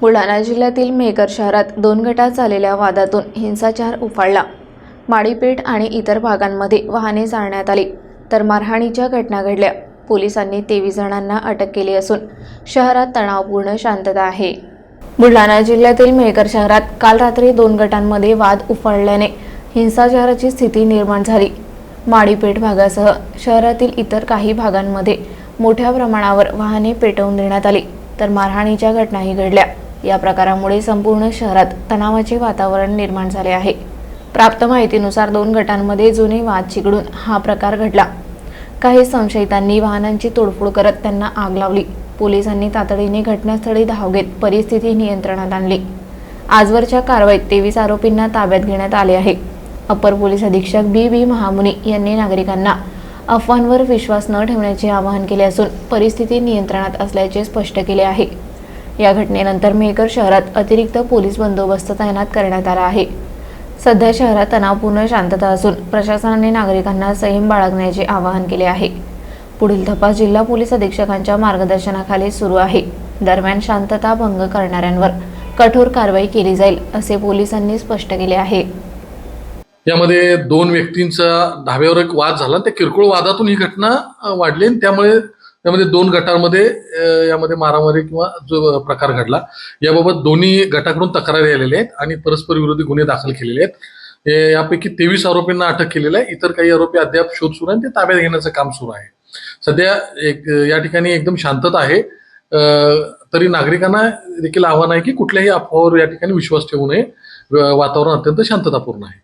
बुलढाणा जिल्ह्यातील मेकर शहरात दोन गटात झालेल्या वादातून हिंसाचार उफाळला. माडीपेठ आणि इतर भागांमध्ये वाहने जाळण्यात आली तर मारहाणीच्या घटना घडल्या. पोलिसांनी तेवीस जणांना अटक केली असून शहरात तणावपूर्ण शांतता आहे. बुलढाणा जिल्ह्यातील मेहकर शहरात काल रात्री दोन गटांमध्ये वाद उफाळल्याने हिंसाचाराची स्थिती निर्माण झाली. माडीपेठ भागासह शहरातील इतर काही भागांमध्ये मोठ्या प्रमाणावर वाहने पेटवून देण्यात आली तर मारहाणीच्या घटनाही घडल्या. या प्रकारामुळे संपूर्ण शहरात तणावाचे वातावरण निर्माण झाले आहे. प्राप्त माहितीनुसार दोन गटांमध्ये जुने वाद चिकडून हा प्रकार घडला. काही संशयितांनी वाहनांची तोडफोड करत त्यांना आग लावली. पोलिसांनी तातडीने घटनास्थळी धाव घेत परिस्थिती नियंत्रणात आणली. आजवरच्या कारवाईत तेवीस आरोपींना ताब्यात घेण्यात आले आहे. अपर पोलीस अधीक्षक बी बी महामुनी यांनी नागरिकांना अफवांवर विश्वास न ठेवण्याचे आवाहन केले असून परिस्थिती नियंत्रणात असल्याचे स्पष्ट केले आहे. या घटनेनंतर मेहकर शहरात अतिरिक्त पोलीस बंदोबस्त तैनात करण्यात आला आहे. सध्या शहरात तणावपूर्ण शांतता असून प्रशासनाने नागरिकांना संयम बाळगण्याचे आवाहन केले आहे. पुढील तपास जिल्हा पोलीस अधीक्षकांच्या मार्गदर्शनाखाली सुरू आहे. दरम्यान शांतता भंग करणाऱ्यांवर कठोर कारवाई केली जाईल असे पोलिसांनी स्पष्ट केले आहे. यामध्ये दोन व्यक्तींचा धाब्यावर एक वाद झाला. त्या किरकोळ वादातून ही घटना वाढली आणि त्यामुळे त्यामध्ये दोन गटांमध्ये यामध्ये मारामारी किंवा जो प्रकार घडला. याबाबत दोन्ही गटाकडून तक्रारी आलेल्या आहेत आणि परस्पर विरोधी गुन्हे दाखल केलेले आहेत. यापैकी तेवीस आरोपींना अटक केलेलं आहे. इतर काही आरोपी अद्याप शोध सुरू आहे आणि ते ताब्यात घेण्याचं काम सुरू आहे. सध्या एक या ठिकाणी एकदम शांतता आहे. तरी नागरिकांना देखील आव्हान आहे की कुठल्याही अफवावर या ठिकाणी विश्वास ठेवू नये. वातावरण अत्यंत शांततापूर्ण आहे.